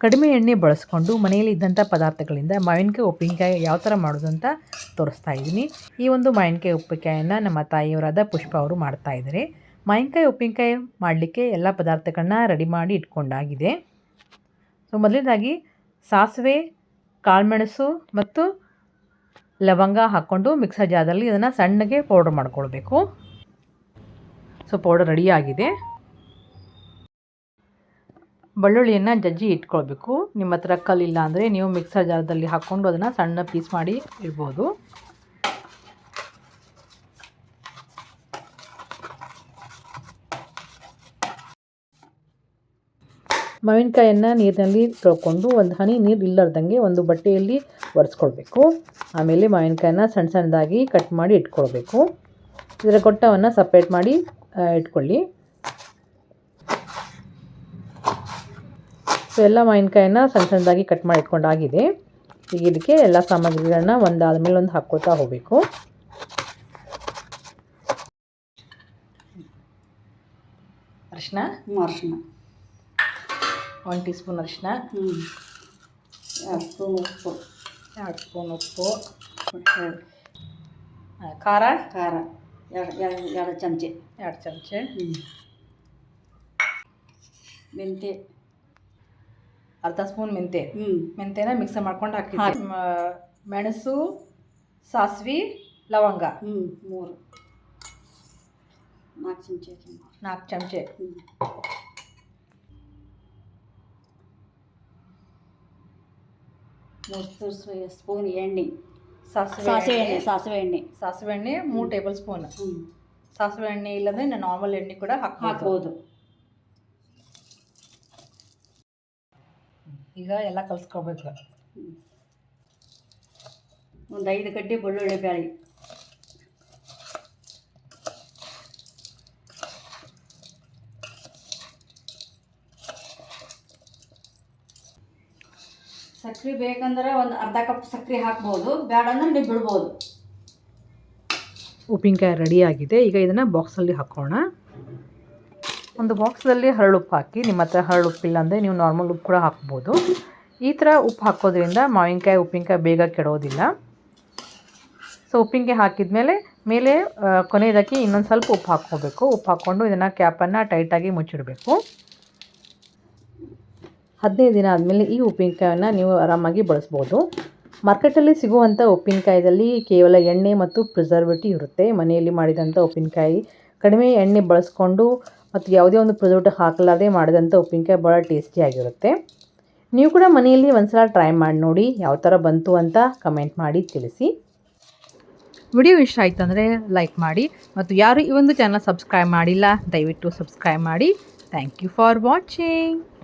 ಕಡಿಮೆ ಎಣ್ಣೆ ಬಳಸ್ಕೊಂಡು ಮನೆಯಲ್ಲಿ ಇದ್ದಂಥ ಪದಾರ್ಥಗಳಿಂದ ಮಾವಿನಕಾಯಿ ಉಪ್ಪಿನಕಾಯಿ ಯಾವ ಥರ ಮಾಡೋದು ಅಂತ ತೋರಿಸ್ತಾ ಇದ್ದೀನಿ. ಈ ಒಂದು ಮಾವಿನಕಾಯಿ ಉಪ್ಪಿನಕಾಯನ್ನು ನಮ್ಮ ತಾಯಿಯವರಾದ ಪುಷ್ಪ ಅವರು ಮಾಡ್ತಾ ಇದ್ದಾರೆ. ಮಾವಿನಕಾಯಿ ಉಪ್ಪಿನಕಾಯಿ ಮಾಡಲಿಕ್ಕೆ ಎಲ್ಲ ಪದಾರ್ಥಗಳನ್ನ ರೆಡಿ ಮಾಡಿ ಇಟ್ಕೊಂಡಾಗಿದೆ. ಸೊ, ಮೊದಲನೇದಾಗಿ ಸಾಸಿವೆ, ಕಾಳುಮೆಣಸು ಮತ್ತು ಲವಂಗ ಹಾಕ್ಕೊಂಡು ಮಿಕ್ಸರ್ ಜಾರದಲ್ಲಿ ಇದನ್ನು ಸಣ್ಣಗೆ ಪೌಡ್ರ್ ಮಾಡ್ಕೊಳ್ಬೇಕು. ಸೊ, ಪೌಡರ್ ರೆಡಿಯಾಗಿದೆ ಬೆಳ್ಳುಳ್ಳಿಯನ್ನು ಜಜ್ಜಿ ಇಟ್ಕೊಳ್ಬೇಕು. ನಿಮ್ಮ ಹತ್ರ ಕಲ್ಲಿಲ್ಲ ಅಂದರೆ ನೀವು ಮಿಕ್ಸರ್ ಜಾರದಲ್ಲಿ ಹಾಕ್ಕೊಂಡು ಅದನ್ನು ಸಣ್ಣ ಪೀಸ್ ಮಾಡಿ ಇಡ್ಬೋದು. ಮಾವಿನಕಾಯನ್ನು ನೀರಿನಲ್ಲಿ ತೊಳ್ಕೊಂಡು ಒಂದು ಹನಿ ನೀರು ಇಲ್ಲದಂಗೆ ಒಂದು ಬಟ್ಟೆಯಲ್ಲಿ ಒರೆಸ್ಕೊಳ್ಬೇಕು. ಆಮೇಲೆ ಮಾವಿನಕಾಯನ್ನ ಸಣ್ಣ ಸಣ್ಣದಾಗಿ ಕಟ್ ಮಾಡಿ ಇಟ್ಕೊಳ್ಬೇಕು. ಇದರ ಗೊಟ್ಟವನ್ನು ಸಪ್ರೇಟ್ ಮಾಡಿ ಇಟ್ಕೊಳ್ಳಿ. ಸೊ ಎಲ್ಲ ಮಾವಿನಕಾಯನ್ನ ಸಣ್ಣ ಸಣ್ಣದಾಗಿ ಕಟ್ ಮಾಡಿ ಇಟ್ಕೊಂಡಾಗಿದೆ ಈಗ ಇದಕ್ಕೆ ಎಲ್ಲ ಸಾಮಗ್ರಿಗಳನ್ನ ಒಂದಾದ ಮೇಲೆ ಒಂದು ಹಾಕ್ಕೊತಾ ಹೋಗಬೇಕು. ಅರಿಶಿನ? ಅರಿಶಿನ. ಒನ್ ಟೀ ಸ್ಪೂನ್ ಅರಿಶಿನ. ಎರಡು ಸ್ಪೂನ್ ಉಪ್ಪು. ಎರಡು ಸ್ಪೂನ್ ಉಪ್ಪು. ಖಾರ? ಖಾರ. ಎರಡು ಎರಡು ಎರಡು ಚಮಚೆ. ಎರಡು ಚಮಚೆ. ಹ್ಞೂ ಮೆಂತ್ಯ. ಅರ್ಧ ಸ್ಪೂನ್ ಮೆಂತೆ. ಹ್ಞೂ ಮೆಂತೆನ ಮಿಕ್ಸ್ ಮಾಡ್ಕೊಂಡು ಹಾಕಿದ್ವಿ. ಮ- ಮೆಣಸು ಸಾಸಿವೆ ಲವಂಗ. ಹ್ಞೂ ಮೂರು. ನಾಲ್ಕು ಚಮಚೆ ನಾಲ್ಕು ಚಮಚೆ. ಹ್ಞೂ ಮೂರು ಸ್ಪೂನ್ ಎಣ್ಣೆ. ಸಾಸಿವೆ ಸಾಸಿವೆ ಎಣ್ಣೆ. ಎಣ್ಣೆ. ಸಾಸಿವೆ ಎಣ್ಣೆ. ಸಾಸಿವೆ ಎಣ್ಣೆ ಮೂರು ಟೇಬಲ್ ಸ್ಪೂನ್. ಹ್ಞೂ ಸಾಸಿವೆ ಎಣ್ಣೆ ಇಲ್ಲಂದ್ರೆ ನಾರ್ಮಲ್ ಎಣ್ಣೆ ಕೂಡ ಹಾಕ್ಬೋದು. ಈಗ ಎಲ್ಲ ಕಲ್ಸ್ಕೊಬೇಕು. ಒಂದು ಐದು ಕಡ್ಡಿ ಬೆಳ್ಳುಳ್ಳಿ ಬ್ಯಾಳಿ. ಸಕ್ರೆ ಬೇಕಂದ್ರೆ ಒಂದು ಅರ್ಧ ಕಪ್ ಸಕ್ಕರೆ ಹಾಕ್ಬೋದು. ಬೇಡ ಅಂದ್ರೆ ನೀವು ಬಿಡ್ಬೋದು. ಉಪ್ಪಿನಕಾಯಿ ರೆಡಿ ಆಗಿದೆ. ಈಗ ಇದನ್ನು ಬಾಕ್ಸಲ್ಲಿ ಹಾಕೋಣ. ಒಂದು ಬಾಕ್ಸಲ್ಲಿ ಹರಳುಪ್ಪು ಹಾಕಿ, ನಿಮ್ಮ ಹತ್ರ ಹರಳುಪ್ಪಿಲ್ಲ ಅಂದರೆ ನೀವು ನಾರ್ಮಲ್ ಉಪ್ಪು ಕೂಡ ಹಾಕ್ಬೋದು. ಈ ಥರ ಉಪ್ಪು ಹಾಕೋದ್ರಿಂದ ಮಾವಿನಕಾಯಿ, ಉಪ್ಪಿನಕಾಯಿ ಬೇಗ ಕೆಡೋದಿಲ್ಲ. ಸೊ ಉಪ್ಪಿನಕಾಯಿ ಹಾಕಿದ ಮೇಲೆ ಮೇಲೆ ಇನ್ನೊಂದು ಸ್ವಲ್ಪ ಉಪ್ಪು ಹಾಕ್ಕೋಬೇಕು. ಉಪ್ಪು ಹಾಕ್ಕೊಂಡು ಇದನ್ನು ಕ್ಯಾಪನ್ನು ಟೈಟಾಗಿ ಮುಚ್ಚಿಡಬೇಕು. ಹದಿನೈದು ದಿನ ಆದಮೇಲೆ ಈ ಉಪ್ಪಿನಕಾಯನ್ನು ನೀವು ಆರಾಮಾಗಿ ಬಳಸ್ಬೋದು. ಮಾರ್ಕೆಟಲ್ಲಿ ಸಿಗುವಂಥ ಉಪ್ಪಿನಕಾಯದಲ್ಲಿ ಕೇವಲ ಎಣ್ಣೆ ಮತ್ತು ಪ್ರಿಸರ್ವೇಟಿವ್ ಇರುತ್ತೆ. ಮನೆಯಲ್ಲಿ ಮಾಡಿದಂಥ ಉಪ್ಪಿನಕಾಯಿ ಕಡಿಮೆ ಎಣ್ಣೆ ಬಳಸ್ಕೊಂಡು ಮತ್ತು ಯಾವುದೇ ಒಂದು ಪ್ರಿಸರ್ವೇಟಿವ್ ಹಾಕಲಾರದೆ ಮಾಡಿದಂಥ ಉಪ್ಪಿನಕಾಯಿ ಭಾಳ ಟೇಸ್ಟಿಯಾಗಿರುತ್ತೆ ನೀವು ಕೂಡ ಮನೆಯಲ್ಲಿ ಒಂದ್ಸಲ ಟ್ರೈ ಮಾಡಿ ನೋಡಿ ಯಾವ ಥರ ಬಂತು ಅಂತ ಕಮೆಂಟ್ ಮಾಡಿ ತಿಳಿಸಿ. ವಿಡಿಯೋ ಇಷ್ಟ ಆಯ್ತು ಅಂದರೆ ಲೈಕ್ ಮಾಡಿ ಮತ್ತು ಯಾರು ಈ ಒಂದು ಚಾನಲ್ ಸಬ್ಸ್ಕ್ರೈಬ್ ಮಾಡಿಲ್ಲ ದಯವಿಟ್ಟು ಸಬ್ಸ್ಕ್ರೈಬ್ ಮಾಡಿ. Thank you for watching.